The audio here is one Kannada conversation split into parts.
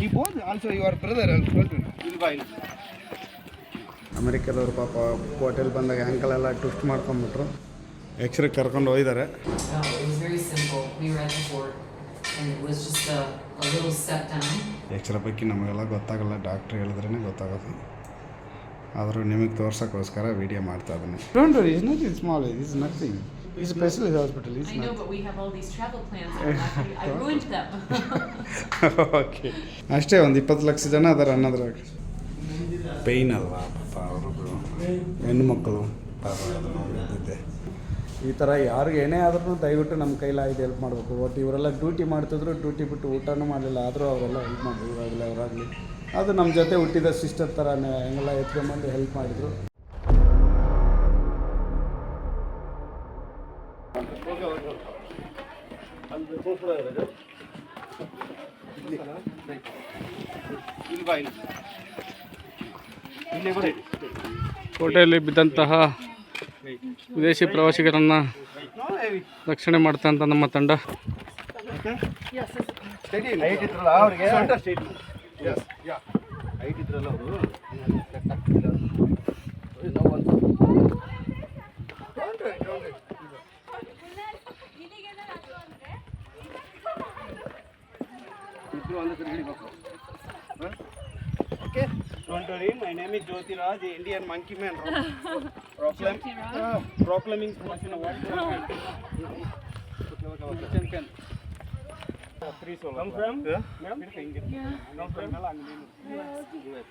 He born also your brother. ಅಮೆರಿಕದವ್ರು ಪಾಪ ಹೋಟೆಲ್ ಬಂದಾಗ ಆ್ಯಂಕಲ್ ಎಲ್ಲ ಟ್ವಿಸ್ಟ್ ಮಾಡ್ಕೊಂಬಿಟ್ರು ಎಕ್ಸ್ರೇ ಕರ್ಕೊಂಡು ಹೋಗಿದ್ದಾರೆ. ಎಕ್ಸ್ರೇ ಬಗ್ಗೆ ನಮಗೆಲ್ಲ ಗೊತ್ತಾಗಲ್ಲ ಡಾಕ್ಟ್ರ್ ಹೇಳಿದ್ರೇ ಗೊತ್ತಾಗೋದು ಆದರೂ ನಿಮಗೆ ತೋರ್ಸೋಕ್ಕೋಸ್ಕರ ವೀಡಿಯೋ ಮಾಡ್ತಾ ಇದ್ದೀನಿ. Don't worry is nothing small is nothing is specialist hospital is I know, but we have all these travel plans. Gonna- I ruined them. Okay ಅಷ್ಟೇ ಒಂದು ಇಪ್ಪತ್ತು ಲಕ್ಷ ಜನ ಅದಾರ ಅನ್ನೋದ್ರಾಗ ಪೇಯ್ನ್ ಅಲ್ವಾ ಪಾಪ ಅವ್ರಿಗೂ ಹೆಣ್ಣು ಮಕ್ಕಳು ಪಾಪ ಅದು ನೋಡಿದ್ದೆ. ಈ ಥರ ಯಾರಿಗೆ ಏನೇ ಆದ್ರೂ ದಯವಿಟ್ಟು ನಮ್ಮ ಕೈಲಾಗಿದೆ ಹೆಲ್ಪ್ ಮಾಡಬೇಕು. ಒಟ್ಟು ಇವರೆಲ್ಲ ಡ್ಯೂಟಿ ಮಾಡ್ತಿದ್ರು ಡ್ಯೂಟಿ ಬಿಟ್ಟು ಊಟನೂ ಮಾಡಲಿಲ್ಲ. ಆದರೂ ಅವರೆಲ್ಲ ಹೆಲ್ಪ್ ಮಾಡಿದ್ರು ಇವಾಗಲೇ ಅವರಾಗಲಿ. ಅದು ನಮ್ಮ ಜೊತೆ ಹುಟ್ಟಿದ ಸಿಸ್ಟರ್ ಥರ ಹೆಂಗೆಲ್ಲ ಎತ್ಕೊಂಬಂದು ಹೆಲ್ಪ್ ಮಾಡಿದರು. ಕೋಟೆಯಲ್ಲಿ ಬಿದ್ದಂತಹ ವಿದೇಶಿ ಪ್ರವಾಸಿಗರನ್ನು ರಕ್ಷಣೆ ಮಾಡ್ತಾ ಮಾಡ್ತಂಥ ನಮ್ಮ ತಂಡ Steady. Okay. Don't worry, my name is Jyoti Raj, Indian monkey man. Proclaim, uh, proclaiming sports in a world. Kitchen pen. Come from? Yeah. yeah. Come from? Yes. yes.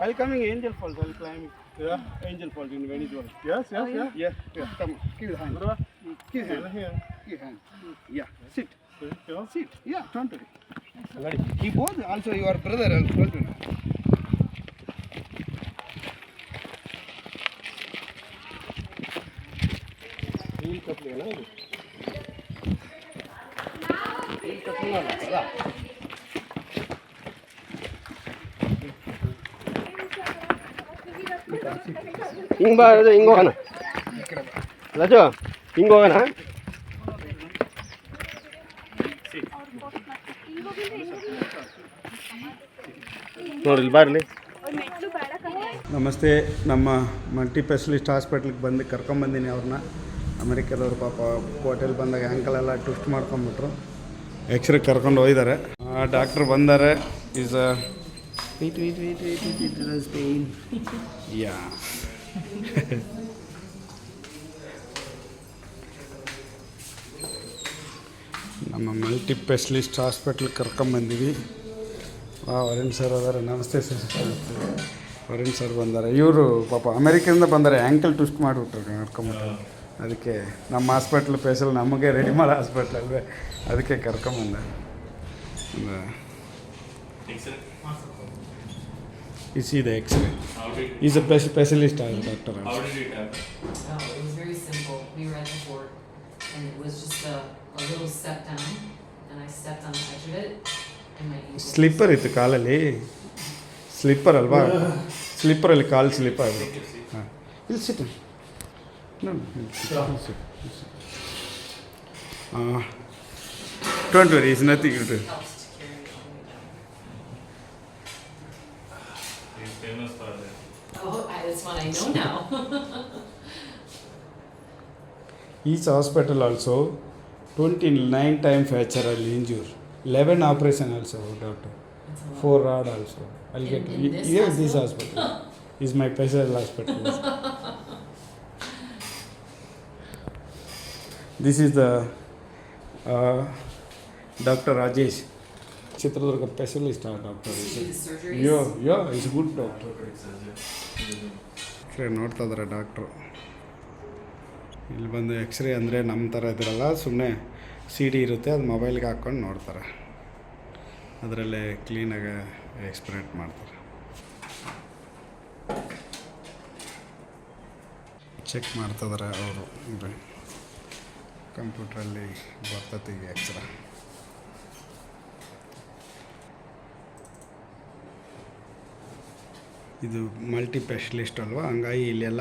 I'll coming angel falls. I'll climbing. Yeah. Angel falls in Venezuela. Yes. Yes. Oh, yeah. yeah. Yeah. Come. Give hand. Give hand. Give hand. Yeah. Sit. Sit. Yeah. Turn to it. He both also your brother also told me. Heel ಕಪ್ಲಿ ಅಲ್ಲ ಇದು? Heel ಕಪ್ಲಿ ಅಲ್ಲ, ಅದಾ? ಹಿಂಗ್ ಬಾ ರಾಜು ಹಿಂಗ್ ನೋಡ್ರಿ ಬಾರ್ಲಿ. ನಮಸ್ತೆ ನಮ್ಮ ಮಲ್ಟಿ ಸ್ಪೆಷಲಿಸ್ಟ್ ಹಾಸ್ಪಿಟ್ಲಿಗೆ ಬಂದು ಕರ್ಕೊಂಬಂದಿನಿ ಅವ್ರನ್ನ. ಅಮೆರಿಕದವ್ರು ಪಾಪ ಹೋಟೆಲ್ ಬಂದಾಗ ಆ್ಯಂಕಲ್ ಎಲ್ಲ ಟ್ವಿಸ್ಟ್ ಮಾಡ್ಕೊಂಬಿಟ್ರು. ಎಕ್ಸ್ರೇ ಕರ್ಕೊಂಡು ಹೋಗಿದ್ದಾರೆ. ಡಾಕ್ಟ್ರ್ ಬಂದಾರೆ ಈಸ್ ಯಾ ನಮ್ಮ ಮಲ್ಟಿ ಸ್ಪೆಷಲಿಸ್ಟ್ ಹಾಸ್ಪಿಟ್ಲಿಗೆ ಕರ್ಕೊಂಬಂದಿವಿ. ಹಾಂ ವರುಣ್ ಸರ್ ಅದಾರೆ. ನಮಸ್ತೆ ಸರ್. ವರುಣ್ ಸರ್ ಬಂದಾರೆ. ಇವರು ಪಾಪ ಅಮೆರಿಕದಿಂದ ಬಂದಾರೆ. ಆ್ಯಂಕಲ್ ಟ್ವಿಸ್ಟ್ ಮಾಡಿಬಿಟ್ರು ಕರ್ಕೊಂಬಿಟ್ರು ಅದಕ್ಕೆ ನಮ್ಮ ಹಾಸ್ಪಿಟ್ಲ್ ಸ್ಪೆಷಲ್ ನಮಗೆ ರೆಡಿ ಮಾಡೋ ಹಾಸ್ಪಿಟ್ಲ್ ಅಲ್ವೇ? ಅದಕ್ಕೆ ಕರ್ಕೊಂಬಂದೆ. ಇಸ್ ಇದೆ x ray is a specialist doctor the fort, and it was just a, a little step down, and I stepped on the edge of it. Slipper ಇತ್ತು ಕಾಲಲ್ಲಿ ಸ್ಲಿಪ್ಪರ್ ಅಲ್ವಾ ಸ್ಲಿಪ್ಪರ್ ಕಾಲು ಕಾಲ ಸ್ಲಿಪ್ಪರ್ ಹಾಂ ನೋ ನೋ ಇಟ್ಸ್ ಆಹಾ 20 ರೀಸ್ನಲ್ಲಿ ಇತ್ತು ಆ ಇಟ್ಸ್ ಎನಸ್ ಪಾಡೆ ಟೈಮ್ ಫ್ಯೂಚರ್ ಅಲ್ಲಿ injure 11 operation also, doctor. Four rod also. I'll In- get. in this yes, this hospital is my special hospital. this is the uh, Dr. Rajesh, Chitradurga specialist uh, doctor. Does she do the surgeries? Yo yo is good doctor x ray ನೋಡ್ತಾ ಇದ್ದಾರೆ ಡಾಕ್ಟ್ರು ಇಲ್ಲಿ ಬಂದು ಎಕ್ಸ್ರೇ ಅಂದರೆ ನಮ್ಮ ಥರ ಇದ್ರಲ್ಲ ಸುಮ್ಮನೆ ಸಿ ಡಿ ಇರುತ್ತೆ ಅದು ಮೊಬೈಲ್ಗೆ ಹಾಕ್ಕೊಂಡು ನೋಡ್ತಾರೆ ಅದರಲ್ಲೇ ಕ್ಲೀನಾಗಿ ಎಕ್ಸ್ಪ್ರೆಂಟ್ ಮಾಡ್ತಾರೆ. ಚೆಕ್ ಮಾಡ್ತಿದ್ದಾರೆ ಅವರು. ಕಂಪ್ಯೂಟ್ರಲ್ಲಿ ಬರ್ತತಿ ಎಕ್ಸ್ರೇ. ಇದು ಮಲ್ಟಿ ಸ್ಪೆಷಲಿಸ್ಟ್ ಅಲ್ವಾ? ಹಂಗಾಗಿ ಇಲ್ಲೆಲ್ಲ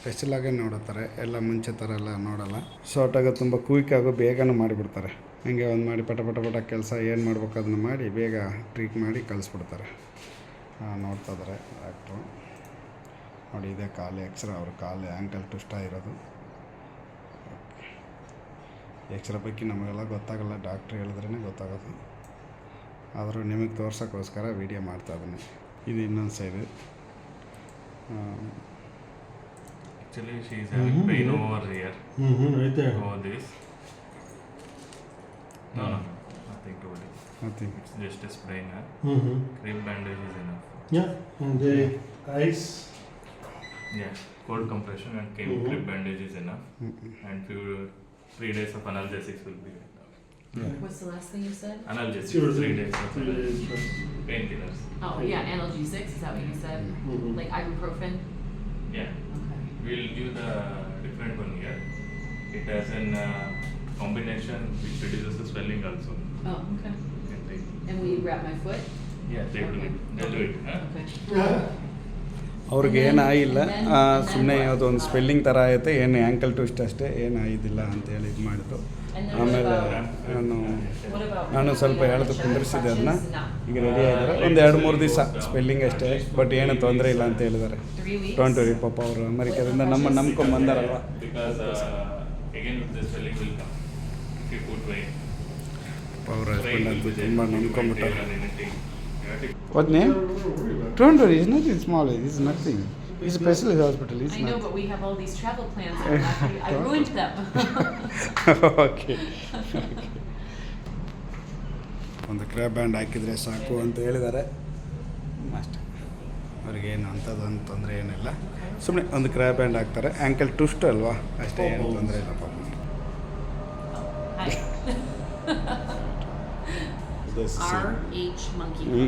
ಸ್ಪೆಷಲಾಗೇ ನೋಡುತ್ತಾರೆ. ಎಲ್ಲ ಮುಂಚೆ ಥರ ಎಲ್ಲ ನೋಡಲ್ಲ. ಶಾರ್ಟಾಗಿ ತುಂಬ ಕ್ವಿಕ್ ಆಗೋ ಬೇಗನೂ ಮಾಡಿಬಿಡ್ತಾರೆ. ಹಂಗೆ ಒಂದು ಮಾಡಿ ಪಟ ಪಟ ಪಟ ಕೆಲಸ ಏನು ಮಾಡ್ಬೇಕು ಅದನ್ನು ಮಾಡಿ ಬೇಗ ಟ್ರೀಟ್ ಮಾಡಿ ಕಳಿಸ್ಬಿಡ್ತಾರೆ. ನೋಡ್ತಾಯಿದ್ದಾರೆ ನೋಡ್ತಾ ಇದ್ದಾರೆ ಡಾಕ್ಟ್ರು. ನೋಡಿ ಇದೆ ಕಾಲು ಎಕ್ಸ್ರೇ ಅವ್ರ ಕಾಲು ಆ್ಯಂಕಲ್ ಟ್ವಿಸ್ಟ್ ಆಗಿರೋದು. ಎಕ್ಸ್ರೇ ಬಗ್ಗೆ ನಮಗೆಲ್ಲ ಗೊತ್ತಾಗಲ್ಲ ಡಾಕ್ಟ್ರ್ ಹೇಳಿದ್ರೇ ಗೊತ್ತಾಗೋದು. ಆದರೂ ನಿಮಗೆ ತೋರ್ಸೋಕ್ಕೋಸ್ಕರ ವೀಡಿಯೋ ಮಾಡ್ತಾ ಇದ್ದೀನಿ. ಇದು ಇನ್ನೊಂದು side actually she is having pain over here hmm hmm right there. This. No, no, no. Nothing to worry. Nothing. It's just a sprain. Mm-hmm. Cream bandage is enough. Yeah, and the ice. Yeah, cold compression and cream mm-hmm. bandage is enough. Mm-hmm. And few three days of analgesics will be enough. Yeah. What's the last thing you said? Analgesics. Sure. Three days. Painkillers. Oh yeah, analgesics. Is that what you said? Mm-hmm. Like ibuprofen. Yeah. Okay. We'll do the different one here. It has an. Uh, combination which reduces the swelling also. Oh, okay. And will you wrap my foot? Yeah, they okay. do it. They okay. do it. Huh? Okay. ಅವ್ರಿಗೆ ಏನಾಗಿಲ್ಲ ಸುಮ್ಮನೆ ಅದೊಂದು ಸ್ಪೆಲ್ಲಿಂಗ್ ಥರ ಆಯಿತು ಏನು ಆ್ಯಂಕಲ್ ಟ್ವಿಸ್ಟ್ ಅಷ್ಟೇ ಏನಾಗಿದ್ದಿಲ್ಲ ಅಂತೇಳಿ ಇದು ಮಾಡಿದ್ರು ಆಮೇಲೆ ನಾನು ನಾನು ಸ್ವಲ್ಪ ಹೇಳ್ದು ಕುಂದಿರಿಸಿದೆ ಅದನ್ನ ಈಗ ರೆಡಿ ಆಗಿದ್ರೆ ಒಂದು ಎರಡು ಮೂರು ದಿವಸ ಸ್ಪೆಲ್ಲಿಂಗ್ ಅಷ್ಟೇ ಬಟ್ ಏನು ತೊಂದರೆ ಇಲ್ಲ ಅಂತ ಹೇಳಿದ್ದಾರೆ ಡೋಂಟ್ ವರಿ ಪಾಪ ಅವರು ಅಮೆರಿಕದಿಂದ ನಮ್ಮ ನಂಬ್ಕೊಂಡು ಬಂದಾರಲ್ವಾ uh, What name? Don't worry, it's nothing small, it's nothing. It's a specialist hospital, it's I know, but we have all these travel plans. I ruined them. okay. ಒಂದು ಕ್ರ್ಯಾಬ್ ಬ್ಯಾಂಡ್ ಹಾಕಿದರೆ ಸಾಕು ಅಂತ ಹೇಳಿದ್ದಾರೆ ಅಷ್ಟೇ ಅವ್ರಿಗೇನು ಅಂಥದ್ದೊಂದು ತೊಂದರೆ ಏನಿಲ್ಲ ಸುಮ್ಮನೆ ಒಂದು ಕ್ರ್ಯಾಬ್ ಬ್ಯಾಂಡ್ ಹಾಕ್ತಾರೆ ಆ್ಯಂಕಲ್ ಟುಸ್ಟ್ ಅಲ್ವಾ ಅಷ್ಟೇ ಏನು ತೊಂದರೆ ಇಲ್ಲ ಪಾಪ Hi. R H Monkey. ಹ್ಞೂ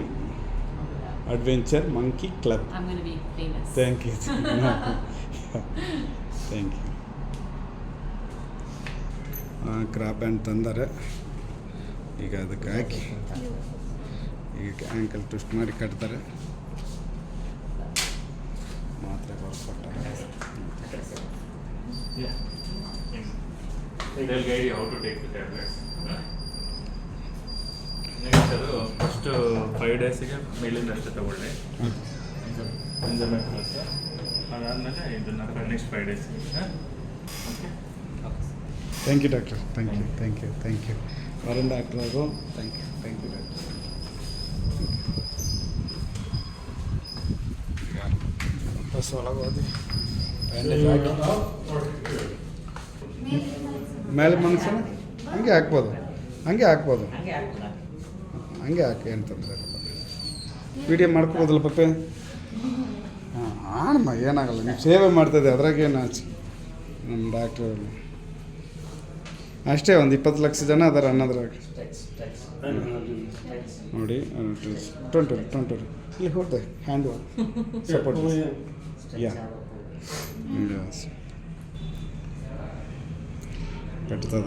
adventure monkey club I'm gonna be famous. Thank you thank you crepe band ತಂದರೆ. ಈಗ ಅದಕ್ಕೆ ಹಾಕಿ. ಈಗ ಆ್ಯಂಕಲ್ ಟ್ವಿಸ್ಟ್ ಮಾಡಿ ಕಟ್ತಾರೆ. ಮಾತ್ರೆ ಬರ್ಕೊಟ್ಟಾರೆ Yeah. They'll guide you how to take the tablets. Huh? Next ಅದು ಫಸ್ಟ್ ಫೈವ್ ಡೇಸಿಗೆ ಮೇಲಿಂದ ಅಷ್ಟೇ ತಗೊಳ್ಳಿ. ಎಂಜಾಯ್ಮೆಂಟ್ ಪ್ಲಸ್ ಅದಾದಮೇಲೆ ಇದನ್ನ next five ಡೇಸಿಗೆ okay thank you doctor thank you thank you thank you Varun doctor ಅವರು thank you thank you doctor bus ಒಳಗೆ ಹೋದಿ ಬ್ಯಾಂಡೇಜ್ ಹಾಕಿ ಮೇಲೆ ಮನಸ್ಸು ಹಂಗೆ ಹಾಕ್ಬೋದು. ಹಂಗೆ ಹಾಕ್ಬೋದು. ಹಂಗೆ ಹಾಕಿ ಏನು ತೊಂದರೆ? ಇಲ್ಲ ವಿಡಿಯೋ ಮಾಡ್ಕೊಬೋದಲ್ಲ ಪಪ್ಪೆ? ಹಾಂ, ಆಣಮ್ಮ, ಏನಾಗಲ್ಲ, ನೀವು ಸೇವೆ ಮಾಡ್ತದೆ ಅದ್ರಾಗೇನು ಆಚೆ? ನಮ್ಮ ಡಾಕ್ಟ್ರ್ ಅಷ್ಟೇ, ಒಂದು ಇಪ್ಪತ್ತು ಲಕ್ಷ ಜನ ಅದಾರ ಅನ್ನೋದ್ರಾಗ. ನೋಡಿ ಟ್ವೆಂಟಿ ಟ್ವೆಂಟಿ ಇಲ್ಲಿ ಹೊಡ್ದೆ ಹ್ಯಾಂಡ್ ಸಪೋರ್ಟ್ ಯಾ ಕಟ್ತಾ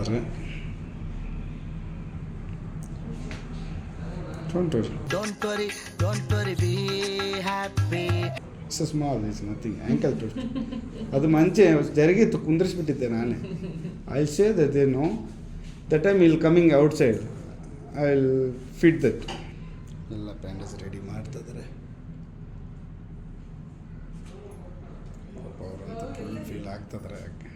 ಇದಾರೆ twenty Don't worry, don't worry, be happy. It's small is nothing ankle twist ಅದು ಮಂಚೆ ಜರುಗಿತ್ತು ಕುಂದ್ರಿಸ್ಬಿಟ್ಟಿದ್ದೆ ನಾನೇ. I say that no the time I'll coming outside I will fit that ಎಲ್ಲ ಬ್ಯಾಂಡೇಜ್ ರೆಡಿ ಮಾಡ್ತಿದ್ದಾರೆ ಪಾಪ ಅವರಂತ ಫುಲ್ ಫೀಲ್ ಆಗ್ತದ್ರೆ ಯಾಕೆ?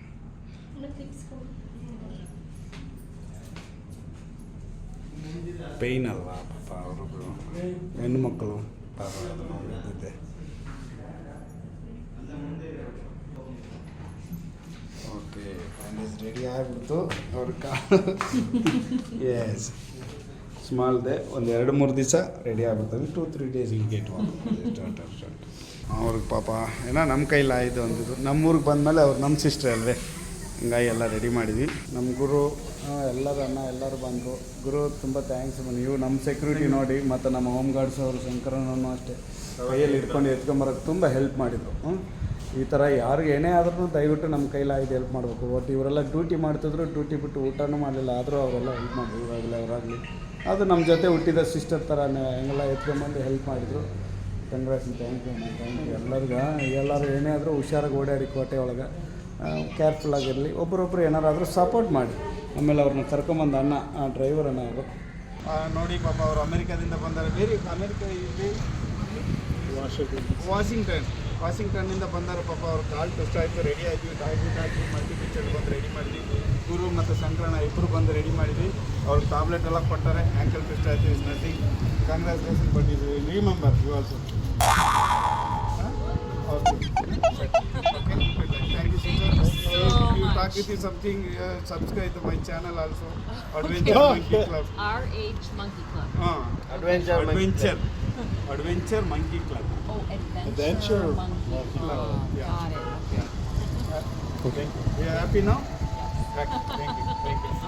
ಪೇಯ್ನ್ ಅಲ್ವಾ, ಪಾಪ ಅವ್ರಿಗೂ ಪಾಪ ಇದ್ದಿದ್ದೆ ಓಕೆ ಬ್ಯಾಂಡೇಜ್ ರೆಡಿ ಆಗಿಬಿಡ್ತು. ಅವ್ರ ಕಾಲು ಎಸ್ ಸ್ಮಾಲ್ದೆ ಒಂದು ಎರಡು ಮೂರು ದಿವಸ ರೆಡಿ ಆಗ್ಬಿಡ್ತವೆ ಟೂ ತ್ರೀ ಡೇಸ್ ಇಲ್ಲಿ ಗೇಟ್ ಅವ್ರಿಗೆ ಪಾಪ, ಏನೋ ನಮ್ಮ ಕೈಲಿ ಆಯಿತು ಅಂದಿದ್ದು ನಮ್ಮೂರಿಗೆ ಬಂದಮೇಲೆ ಅವ್ರು ನಮ್ಮ ಸಿಸ್ಟ್ರ್ ಅಲ್ವೇ. ಹಂಗಾಗಿ ಎಲ್ಲ ರೆಡಿ ಮಾಡಿದ್ವಿ. ನಮ್ಮ ಗುರು ಎಲ್ಲರೂ ಅಣ್ಣ, ಎಲ್ಲರೂ ಬಂದರು. ಗುರು, ತುಂಬ ಥ್ಯಾಂಕ್ಸ್ ನೀವು ನಮ್ಮ ಸೆಕ್ಯೂರಿಟಿ ನೋಡಿ, ಮತ್ತು ನಮ್ಮ ಹೋಮ್ ಗಾರ್ಡ್ಸ್ ಅವರು ಶಂಕರನೂ ಅಷ್ಟೇ ಕೈಯಲ್ಲಿ ಇಟ್ಕೊಂಡು ಎತ್ಕೊಂಬರೋಕ್ಕೆ ತುಂಬ ಹೆಲ್ಪ್ ಮಾಡಿದರು. ಈ ಥರ ಯಾರಿಗೆ ಏನೇ ಆದ್ರೂ ದಯವಿಟ್ಟು ನಮ್ಮ ಕೈಲಾಗಿದ್ದು ಹೆಲ್ಪ್ ಮಾಡಬೇಕು. ಒಟ್ಟು ಇವರೆಲ್ಲ ಡ್ಯೂಟಿ ಮಾಡ್ತಿದ್ರು ಡ್ಯೂಟಿ ಬಿಟ್ಟು ಊಟನೂ ಮಾಡಲಿಲ್ಲ. ಆದರೂ ಅವರೆಲ್ಲ ಹೆಲ್ಪ್ ಮಾಡಿದ್ರು. ಇವಾಗಲೇ ಅವರಾಗಲಿ. ಅದು ನಮ್ಮ ಜೊತೆ ಹುಟ್ಟಿದ ಸಿಸ್ಟರ್ ಥರ ಹೆಂಗೆಲ್ಲ ಎತ್ಕೊಂಬಂದು ಹೆಲ್ಪ್ ಮಾಡಿದರು. Congrats thank you thank you ಎಲ್ಲರಿಗೂ ಎಲ್ಲರೂ ಏನೇ ಆದರೂ ಹುಷಾರಾಗಿ ಓಡಾಡಿ ಕೋಟೆ ಒಳಗೆ ಕೇರ್ಫುಲ್ ಆಗಿರಲಿ ಒಬ್ಬರೊಬ್ಬರು ಏನಾರಾದರೂ ಸಪೋರ್ಟ್ ಮಾಡಿ. ಆಮೇಲೆ ಅವ್ರನ್ನ ಕರ್ಕೊಂಬಂದು ಅಣ್ಣ, ಆ ಡ್ರೈವರ್ ಅಣ್ಣ ಅವರು. ನೋಡಿ ಪಾಪ ಅವರು ಅಮೆರಿಕಾದಿಂದ ಬಂದಾರೆ. ಬೇರೆ ಅಮೆರಿಕ ಇಲ್ಲಿ ವಾಷಿಂಗ್ಟನ್, ವಾಷಿಂಗ್ಟನ್ನಿಂದ ಬಂದರೆ ಪಾಪ ಅವ್ರು. ಕಾಲ್ ಟೆಸ್ಟ್ ಆಯಿತು ರೆಡಿ ಆಯಿತು ಟಾಯ್ಲೆಟ್ ಹಾಕಿ ಮಲ್ಟಿ ಪಿಕ್ಚರ್ ಬಂದು ರೆಡಿ ಮಾಡಿದ್ವಿ. ಗುರು ಮತ್ತು ಸಂಕ್ರಣ ಇಬ್ಬರು ಬಂದು ರೆಡಿ ಮಾಡಿದ್ವಿ. ಅವ್ರಿಗೆ ಟ್ಯಾಬ್ಲೆಟ್ ಎಲ್ಲ ಕೊಟ್ಟಾರೆ ಆ್ಯಂಕಲ್ ಟೆಸ್ಟ್ ಆಯಿತು ಇಸ್ ನಥಿಂಗ್ ಕಾಂಗ್ರೆಸ್ ಬಟ್ ಇದು remember you also Thank If you with you something, uh, subscribe to my channel also. Adventure Monkey Club. RH Monkey Club. Uh, Adventure Monkey Adventure. Adventure Monkey Club. Oh, Adventure, Adventure Monkey Club. Yeah. Got it. Okay. You are happy now? Thank you. Thank you. Thank you.